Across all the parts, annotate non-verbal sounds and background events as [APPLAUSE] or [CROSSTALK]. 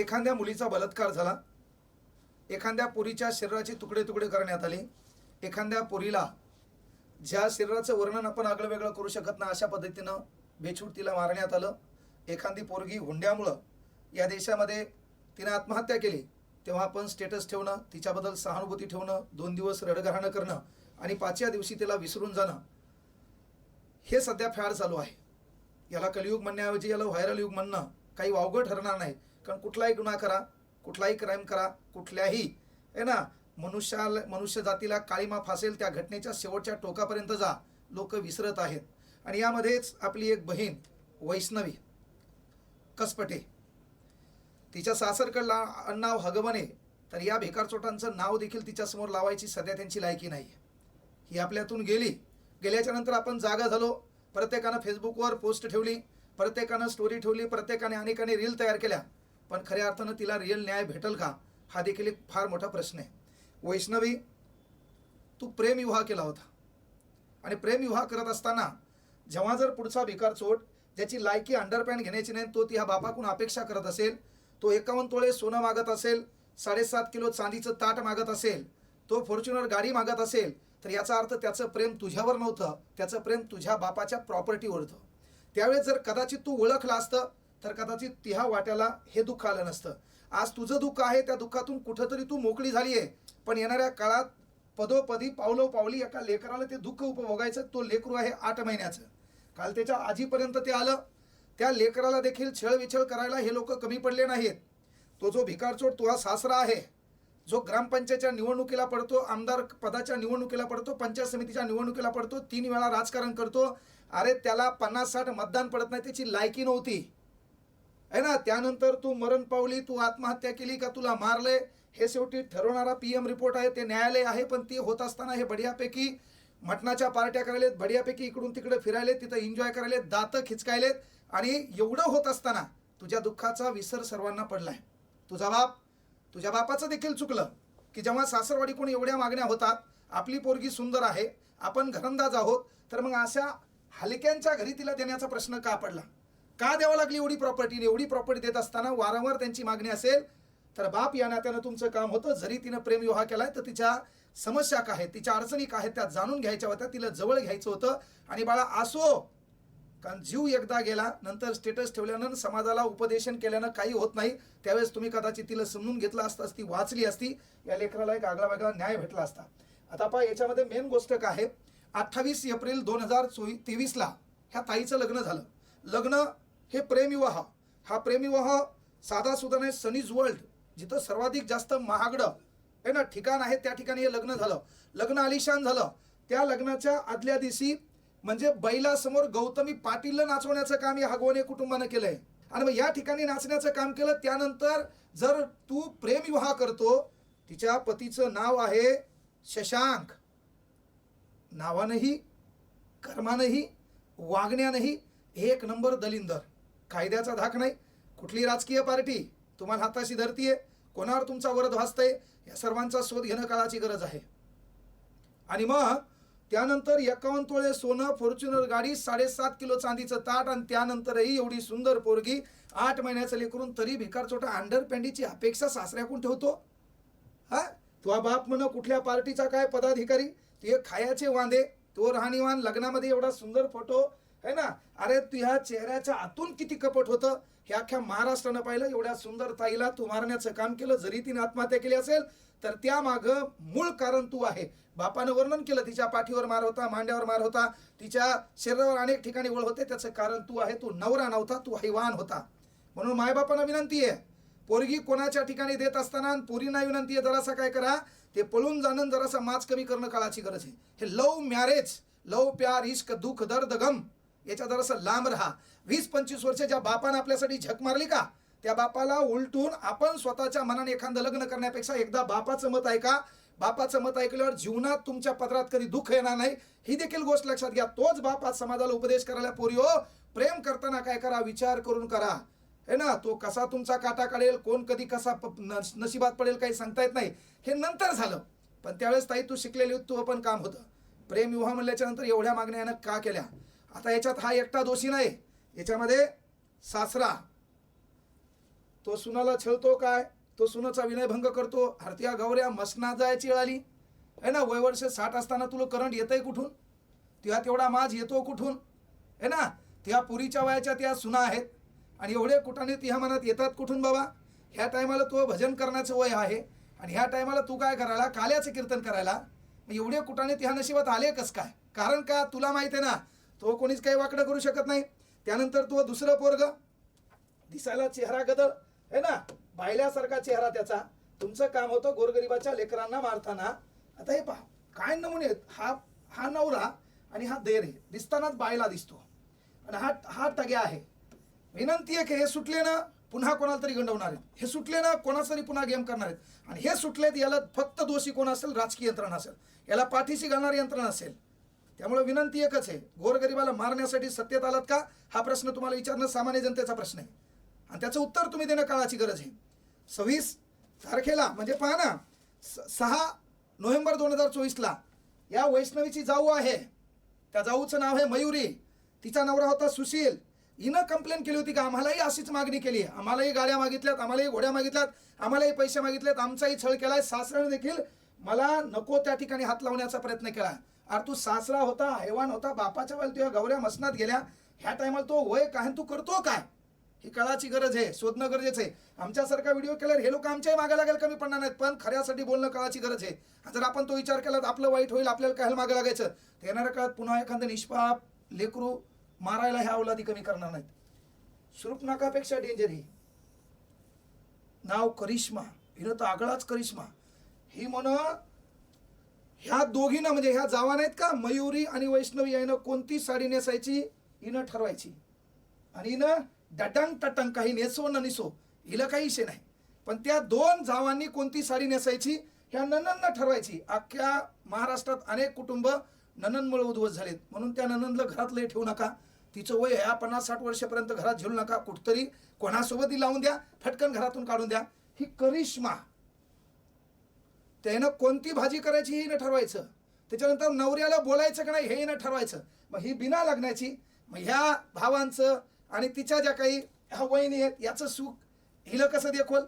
एखाद्या मुलीचा बलात्कार झाला एखाद्या पोरीच्या शरीराचे तुकडे तुकडे करण्यात आले एखाद्या पोरीला ज्या शरीराचं वर्णन आपण आगळं वेगळं करू शकत नाही अशा पद्धतीनं बेछूट तिला मारण्यात आलं. एखादी पोरगी हुंड्यामुळं या देशामध्ये तिनं आत्महत्या केली तेव्हा आपण स्टेटस ठेवणं तिच्याबद्दल सहानुभूती ठेवणं दोन दिवस रडगहाणं करणं आणि पाचव्या दिवशी तिला विसरून जाणं हे सध्या फॅड चालू आहे. याला कलियुग म्हणण्याऐवजी याला व्हायरल युग म्हणणं काही वावगं ठरणार नाही. कारण कुठलाही गुन्हा करा कुठलाही क्राईम करा कुठल्याही आहे ना? मनुष्याला मनुष्य जातीला काळीमा फासेल त्या घटनेच्या शेवटच्या टोकापर्यंत जा. लोक विसरत आहेत. आणि यामध्येच आपली एक बहीण वैष्णवी कसपटे. तिच्या सासरकडला अण्णाव हगवणे तर या भिकारचोटांचं नाव देखील तिच्यासमोर लावायची सध्या त्यांची लायकी नाही ही आपल्यातून गेली. गेल्याच्यानंतर आपण जागा झालो. प्रत्येकानं फेसबुकवर पोस्ट ठेवली. प्रत्येकानं स्टोरी ठेवली. प्रत्येकाने अनेकाने रील तयार केल्या. पण खऱ्या अर्थानं तिला रिअल न्याय भेटेल का हा देखील एक फार मोठा प्रश्न आहे. वैष्णवी तू प्रेमविवाह केला होता. आणि प्रेमविवाह करत असताना जेव्हा जर पुढचा भिकार चोट ज्याची लायकी अंडरपॅन्ट घेण्याची नाही तो ती ह्या बापाकडून अपेक्षा करत असेल तो एकावन्न तोळे सोनं मागत असेल साडेसात किलो चांदीचं ताट मागत असेल तो फॉर्च्युनर गाडी मागत असेल तर याचा अर्थ त्याचं प्रेम तुझ्यावर नव्हतं त्याचं प्रेम तुझ्या बापाच्या प्रॉपर्टीवर होतं त्यावेळेस जर कदाचित तू ओळखला असतं तर कदाचित तिहा वाट्याला हे दुःख आलं नसतं. आज तुझं दुःख आहे त्या दुःखातून कुठंतरी तू मोकळी झाली आहे पण येणाऱ्या काळात पदोपदी पावलो पावली एका लेकराला ते दुःख उपभोगायचं तो लेकरू आहे आठ महिन्याचं. काल त्याच्या आजीपर्यंत ते आलं. त्या लेकराला देखील छळविछळ करायला हे लोक कमी पडले नाहीत तो जो भिकारचोट तुझा सासरा आहे. जो ग्रामपंचायतच्या निवडणुकीला पडतो आमदार पदाच्या निवडणुकीला पडतो पंचायत समितीच्या निवडणुकीला पडतो तीन वेळा राजकारण करतो. अरे त्याला पन्नास साठ मतदान पडत नाही त्याची लायकी नव्हती. आहे ना? त्यानंतर तू मरण पावली तू आत्महत्या केली का तुला मारले? हे शेवटी ठरवणारा पी एम रिपोर्ट आहे ते न्यायालय आहे पण ते होत असताना हे बढियापैकी मटणाच्या पार्ट्या करायलेत बढियापैकी इकडून तिकडे फिरायलेत तिथं एन्जॉय करायलेत दातं खिचकायलेत आणि एवढं होत असताना तुझ्या दुःखाचा विसर सर्वांना पडलाय. तुझा बाप तुझ्या बापाचं देखील चुकलं की जेव्हा सासरवाडी सासरवाडीकडून एवढ्या मागण्या होतात आपली पोरगी सुंदर आहे आपण घरंदाज आहोत तर मग अशा हलक्यांच्या घरी तिला देण्याचा प्रश्न का पडला? का द्यावं लागली एवढी प्रॉपर्टी एवढी प्रॉपर्टी देत असताना वारंवार त्यांची मागणी असेल? तर बाप या नात्यानं तुमचं काम होतं. जरी तिनं प्रेम विवाह केलाय तर तिच्या समस्या काय आहेत? तिच्या अडचणी काय आहेत? त्या जाणून घ्यायच्या होत्या. तिला जवळ घ्यायचं होतं. आणि बाळा असो. कारण जीव एकदा गेला नंतर स्टेटस ठेवल्यानं समाजाला उपदेशन केल्यानं काही होत नाही. त्यावेळेस तुम्ही कदाचित तिला समजून घेतलं असतं ती वाचली असती. या लेकराला एक आगळा वेगळा न्याय भेटला असता. आता पहा याच्यामध्ये मेन गोष्ट काय आहे? अठ्ठावीस एप्रिल दोन हजार चोवीस तेवीसला ह्या ताईचं लग्न झालं. लग्न हे प्रेमविवाह हा प्रेमविवाह साधा सुद्धा नाही सनीज वर्ल्ड जिथं सर्वाधिक जास्त महागडं आहे ना ठिकाण आहे त्या ठिकाणी हे लग्न झालं. लग्न आलिशान झालं. त्या लग्नाच्या आदल्या दिवशी म्हणजे बैलासमोर गौतमी पाटीलला नाचवण्याचं काम या हगवणे कुटुंबानं केलंय. आणि मग या ठिकाणी नाचण्याचं काम केलं त्यानंतर जर तू प्रेमविवाह करतो तिच्या पतीचं नाव आहे शशांक. नावानंही कर्मानंही वागण्यानंही एक नंबर दलिंदर. कायद्याचा धाक नाही. कुठली राजकीय पार्टी तुम्हाला हाताशी धरतीये कोणावर तुमचा वरद भासतंय या सर्वांचा शोध घेणं काळाची गरज आहे. आणि मग त्यानंतर एकावन्न तोळे सोनं फॉर्च्युनर गाडी साडेसात किलो चांदीचं ताट आणि त्यानंतरही एवढी सुंदर पोरगी आठ महिन्याचं लेकरून तरी भिकार छोटा अंडरपॅन्टीची अपेक्षा सासऱ्याकडून ठेवतो. हा? तुझा बाप म्हण कुठल्या पार्टीचा काय पदाधिकारी? ते खायाचे वांदे तो राहणीवान लग्नामध्ये एवढा सुंदर फोटो है ना? अरे तुझ्या चेहऱ्याच्या आतून किती कपट होतं? हे अख्ख्या महाराष्ट्रानं पाहिलं. एवढ्या सुंदर ताईला तू मारण्याचं काम केलं. जरी तिने आत्महत्या केली असेल तर त्यामागं मूळ कारण तू आहे. बापानं वर्णन केलं. तिच्या पाठीवर मार होता मांड्यावर मार होता. तिच्या शरीरावर अनेक ठिकाणी वळ होते. त्याचं कारण तू आहे. तू नवरा नव्हता तू हैवान होता. म्हणून मायबापांना विनंती आहे. पोरगी कोणाच्या ठिकाणी देत असताना पोरींना विनंती आहे जरासा काय करा. ते पळून जाणं जरासा माच कमी करणं काळाची गरज आहे. हे लव मॅरेज लव प्यार इश्क दुःख दर्द गम. याच्या जरासं लांब राहा. वीस पंचवीस वर्ष ज्या बापानं आपल्यासाठी झक मारली का त्या बापाला उलटून आपण स्वतःच्या मनाने एखादं लग्न करण्यापेक्षा एकदा बापाचं मत ऐका. बापाचं मत ऐकल्यावर जीवनात तुमच्या पदरात कधी दुःख येणार नाही. ही देखील गोष्ट लक्षात घ्या. तोच बाप आज समाजाला उपदेश करायला पोरी हो प्रेम करताना काय करा विचार करून करा. हे ना तो कसा तुमचा काटा काढेल कोण कधी कसा नशिबात पडेल काही सांगता येत नाही. हे नंतर झालं. पण त्यावेळेस ताई तू शिकलेली तू पण काम होतं. प्रेम विवाह म्हणल्याच्या नंतर एवढ्या मागण्या यानं का केल्या? आता याच्यात हा एकटा दोषी नाही. याच्यामध्ये सासरा. तो सुनाला छळतो काय? तो सुनाचा विनयभंग करतो. हरत्या गवऱ्या मसना जायची आली है ना? वय वर्ष साठ असताना तुला करंट येतंय कुठून? त्या तेवढा माज येतो कुठून? आहे ना? त्या पुरीच्या वयाच्या त्या सुना आहेत. आणि एवढे कुठाने तिह्या मनात येतात कुठून बाबा? ह्या टायमाला तो भजन करण्याचं वय आहे. आणि ह्या टायमाला तू काय करायला? काल्याचं कीर्तन करायला? एवढे कुठाने तिह्या नशिबात आले कस काय? कारण का? तुला माहिती आहे ना तो कोणीच काही वाकडं करू शकत नाही. त्यानंतर तो दुसरं पोरग. दिसायला चेहरा गदळ. है ना? बायल्यासारखा चेहरा त्याचा. तुमचं काम होतं गोरगरिबाच्या लेकरांना मारताना. आता हे पहा काय नमुने आहेत? हा हा नवरा आणि हा देर आहे. दिसतानाच बायला दिसतो. आणि हा हा टग्या आहे. विनंती आहे की हे सुटले ना पुन्हा कोणाला तरी गंडवणार आहेत. हे सुटले ना कोणाचा तरी पुन्हा गेम करणार आहेत. आणि हे सुटलेत याला फक्त दोषी कोण असेल? राजकीय यंत्रणा असेल. याला पाठीशी घालणारी यंत्रणा असेल. त्यामुळे विनंती एकच आहे गोरगरिबाला मारण्यासाठी सत्तेत आलात का? हा प्रश्न तुम्हाला विचारणं सामान्य जनतेचा प्रश्न आहे. आणि त्याचं उत्तर तुम्ही देणं काळाची गरज आहे. सव्वीस तारखेला म्हणजे पहा ना सहा नोव्हेंबर दोन हजार चोवीसला या वैष्णवीची जाऊ आहे. त्या जाऊचं नाव आहे मयुरी. तिचा नवरा होता सुशील. हिनं कंप्लेंट केली होती का आम्हालाही अशीच मागणी केली आहे. आम्हालाही गाड्या मागितल्यात आम्हालाही घोड्या मागितल्यात आम्हालाही पैसे मागितलेत आमचाही छळ केलाय सासऱ्याने देखील मला नको त्या ठिकाणी हात लावण्याचा प्रयत्न केला. अरे तू सासरा होता हैवान होता बापाच्या वेळेला तुझ्या गवऱ्या मसनात गेल्या. ह्या टायमाला तो वय काय तू करतो काय? ही कळाची गरज आहे शोधणं गरजेचं आहे. आमच्यासारखा व्हिडिओ केल्यावर हे लोक आमच्याही मागे लागेल कमी पडणार नाहीत पण खऱ्यासाठी बोलणं कळाची गरज आहे. जर आपण तो विचार केला तर आपलं वाईट होईल आपल्याला काय मागे लागायचं? तर येणाऱ्या काळात पुन्हा एखादं निष्पाप लेकरू मारायला ह्या अवलादी कमी करणार नाहीत. सुरूपनाकापेक्षा डेंजर ही. नाव करिश्मा हिनं तर आगळाच करिश्मा. ही म्हण ह्या दोघींना म्हणजे ह्या जावा नाहीत का? मयुरी आणि वैष्णवी यानं कोणती साडी नेसायची? हिनं ठरवायची. आणि हिनं डटंग टटंग काही नेसो न निसो हिला काही विषय नाही. पण त्या दोन जावांनी कोणती साडी नेसायची? ह्या ननंदनं ठरवायची. अख्ख्या महाराष्ट्रात अनेक कुटुंब ननंदमुळे उद्ध्वस्त झालेत. म्हणून त्या ननंदला घरात लय ठेवू नका. तिचं वय ह्या पन्नास साठ वर्षापर्यंत घरात झेलू नका. कुठतरी कोणासोबतही लावून द्या. फटकन घरातून काढून द्या. ही करिश्मा. त्यानं कोणती भाजी करायची हे न ठरवायचं. त्याच्यानंतर नवऱ्याला बोलायचं का नाही हे न ठरवायचं. मग ही बिना लग्नाची मग ह्या भावांचं आणि तिच्या ज्या काही ह्या वहिनी आहेत याचं सुख हिला कसं देखोल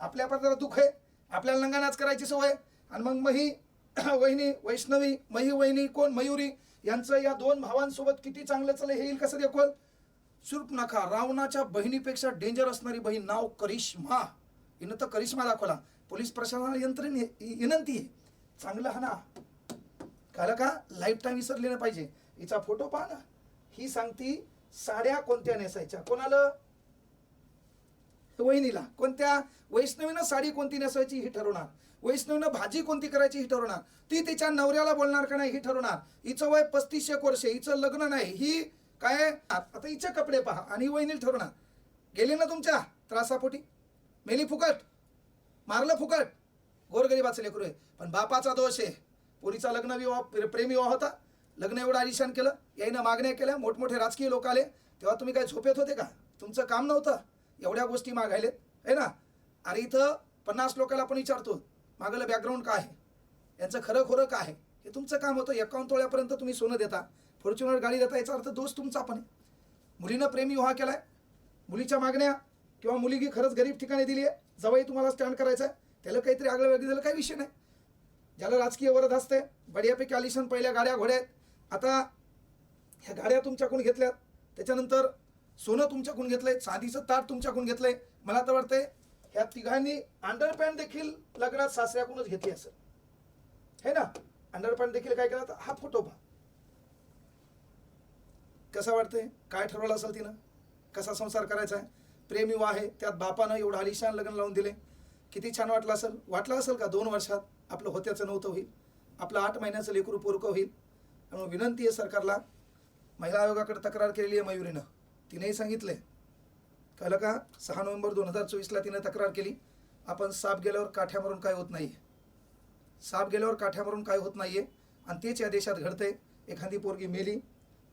आपल्या जरा दुःख आहे. आपल्याला लंगानाच करायची सवय आणि मग मही [CLEARS THROAT] वहिनी वैष्णवी मही वहिनी कोण? मयुरी यांचं या दोन भावांसोबत किती चांगलं चाललं हे येईल कसं देखोल नका. रावणाच्या बहिणीपेक्षा डेंजर असणारी बहीण नाव करिश्मा. हिनं तर करिश्मा दाखवला. पोलीस प्रशासनाला यंत्रणे विनंती आहे. चांगलं हा ना. कळलं का लाईफ टाईम विसरले नाही पाहिजे. हिचा फोटो पहा ना. ही सांगती साड्या कोणत्या नेसायच्या? कोणाला? वहिनीला. कोणत्या? वैष्णवीनं साडी कोणती नेसायची ही ठरवणार. वैष्णवीनं भाजी कोणती करायची ही ठरवणार. ती तिच्या नवऱ्याला बोलणार का नाही ही ठरवणार. हिचं वय पस्तीस एक वर्ष हिचं लग्न नाही ही काय? आता हिचे कपडे पहा आणि वहिनी ठरवणार. गेली ना तुमच्या? त्रासापोटी? मेली फुकट? मारलं फुकट. गोरगरिबाचं लेकरू आहे. पण बापाचा दोष आहे. पोरीचा लग्न विवाह प्रेम विवाह होता. लग्न एवढं आलिशान केलं. याईनं मागण्या केल्या. मोठमोठे राजकीय लोक आले. तेव्हा तुम्ही काय झोपेत होते का? तुमचं काम नव्हतं. एवढ्या गोष्टी मागायलेत आहे ना? अरे इथं पन्नास लोकाला आपण विचारतो मागलं बॅकग्राऊंड काय आहे? यांचं खरं खोरं काय आहे? हे तुमचं काम होतं. एकावन्न तोळ्यापर्यंत तुम्ही सोनं देता. फॉर्च्युनर गाडी देता. याचा अर्थ दोष तुमचा पण आहे. मुलीनं प्रेमी विवाह केला आहे मुलीच्या मागण्या किंवा मुलगी खरंच गरीब ठिकाणी दिली आहे जवळ तुम्हाला स्टँड करायचं आहे? त्याला काहीतरी आगळं वेगळं झालं काही विषय नाही. ज्याला राजकीय वरद असते बढियापैकी आलिशान पहिल्या गाड्या घोड्या आहेत. आता ह्या गाड्या तुमच्याकडून घेतल्यात. त्याच्यानंतर सोनं तुमच्याकडून घेतलंय चांदीचं ताट तुमच्याकडून घेतलंय. मला तर वाटतंय ह्या तिघांनी अंडरपॅन्ट देखील लग्नात सासऱ्याकडूनच घेतली असेल. हे ना? अंडरपॅन्ट देखील काय केला? तर हा फोटो पहा. कसा वाटतंय? काय ठरवलं असेल तिनं? कसा संसार करायचा आहे? प्रेमविवाह आहे त्यात बापानं एवढं आलिशान लग्न लावून दिले. किती छान वाटलं असेल. वाटलं असेल का दोन वर्षात आपलं होत्याचं नव्हतं होईल. आपलं आठ महिन्याचं लेकरू पोरकं होईल. त्यामुळे विनंती आहे सरकारला. महिला आयोगाकडे तक्रार केलेली आहे मयुरीनं. तिनेही आहे कळलं का? सहा नोव्हेंबर दोन हजार चोवीसला तिनं तक्रार केली. आपण साप गेल्यावर काठ्या मारून काय होत नाही साप गेल्यावर काठ्या मारून काय होत नाही आहे आणि तेच या देशात घडतंय. एखादी पोरगी मेली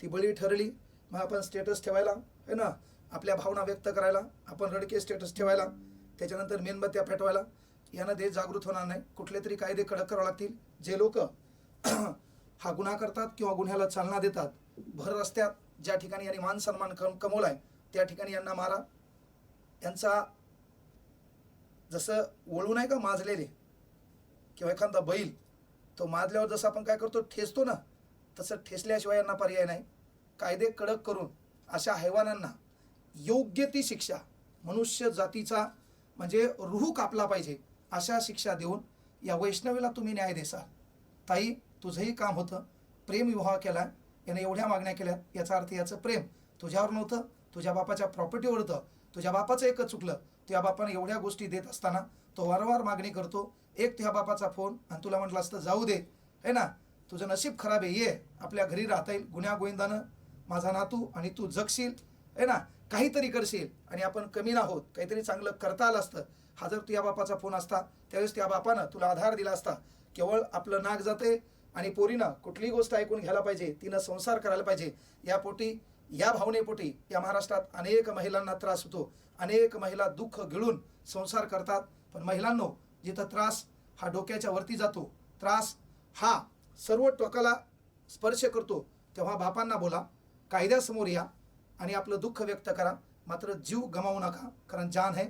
ती बळी ठरली. मग आपण स्टेटस ठेवायला. है ना? आपल्या भावना व्यक्त करायला आपण रडके स्टेटस ठेवायला त्याच्यानंतर मेणबत्त्या पेटवायला यानं देश जागृत होणार नाही. कुठले तरी कायदे कडक करावे लागतील. जे लोक [CLEARS THROAT] हा गुन्हा करतात किंवा गुन्ह्याला चालना देतात भर रस्त्यात ज्या ठिकाणी यांनी मान सन्मान कम कमवलाय त्या ठिकाणी यांना मारा. यांचा जसं वळू नाही का माजलेले किंवा एखादा बैल तो माजल्यावर जसं आपण काय करतो ठेचतो ना तसं ठेचल्याशिवाय यांना पर्याय नाही. कायदे कडक करून अशा हैवानांना योग्य ती शिक्षा. मनुष्य जातीचा म्हणजे रुहू कापला पाहिजे अशा शिक्षा देऊन या वैष्णवीला तुम्ही न्याय देसाल. ताई तुझंही काम होतं. प्रेम विवाह केला याने एवढ्या मागण्या केल्या याचा अर्थ याचं प्रेम तुझ्यावर नव्हतं. तुझ्या बापाच्या प्रॉपर्टीवर होतं. तुझ्या बापाचं एकच चुकलं. तुझ्या बापानं एवढ्या गोष्टी देत असताना तो वारंवार मागणी करतो. एक तुझ्या बापाचा फोन आणि तुला म्हटलं असतं जाऊ दे. है ना? तुझं नशीब खराब आहे. ये. आपल्या घरी राहता येईल. गुन्ह्या गोविंदानं माझा नातू आणि तू जगशील. है ना? काहीतरी करशील आणि आपण कमी ना होत काहीतरी चांगलं करता आलं असतं. हा जर तुझ्या बापाचा फोन असता त्यावेळेस त्या बापानं तुला आधार दिला असता. केवळ आपलं नाक जाते आणि पोरीनं कुठलीही गोष्ट ऐकून घ्यायला पाहिजे तिनं संसार करायला पाहिजे. या पोटी या भावनेपोटी या महाराष्ट्रात अनेक महिलांना त्रास होतो. अनेक महिला दुःख गिळून संसार करतात. पण महिलांनो जिथं त्रास हा डोक्याच्या वरती जातो. त्रास हा सर्व टोकाला स्पर्श करतो. तेव्हा बापांना बोला कायद्यासमोर या. आणि आपलं दुःख व्यक्त करा. मात्र जीव गमावू नका कारण जान है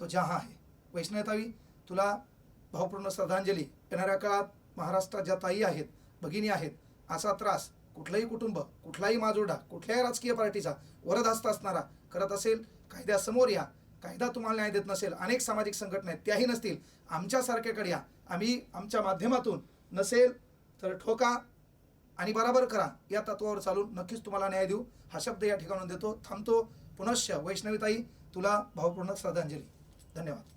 तो जहां है वैष्णवतावी तुला भावपूर्ण श्रद्धांजली. येणाऱ्या काळात महाराष्ट्रात ज्या ताई आहेत भगिनी आहेत असा त्रास कुठलंही कुटुंब कुठलाही माजोडा कुठल्याही राजकीय पार्टीचा वरदहस्त असणारा करत असेल कायद्यासमोर या. कायदा तुम्हाला न्याय देत नसेल अनेक सामाजिक संघटना आहेत त्याही नसतील. आमच्यासारख्याकडे या. आम्ही आमच्या माध्यमातून नसेल तर ठोका आणि बराबर करा. या तत्वावर चालून नक्कीच तुम्हाला न्याय देऊ. हा शब्द या ठिकाणून देतो. थांबतो. पुनश्च वैष्णवीताई तुला भावपूर्ण श्रद्धांजली. धन्यवाद.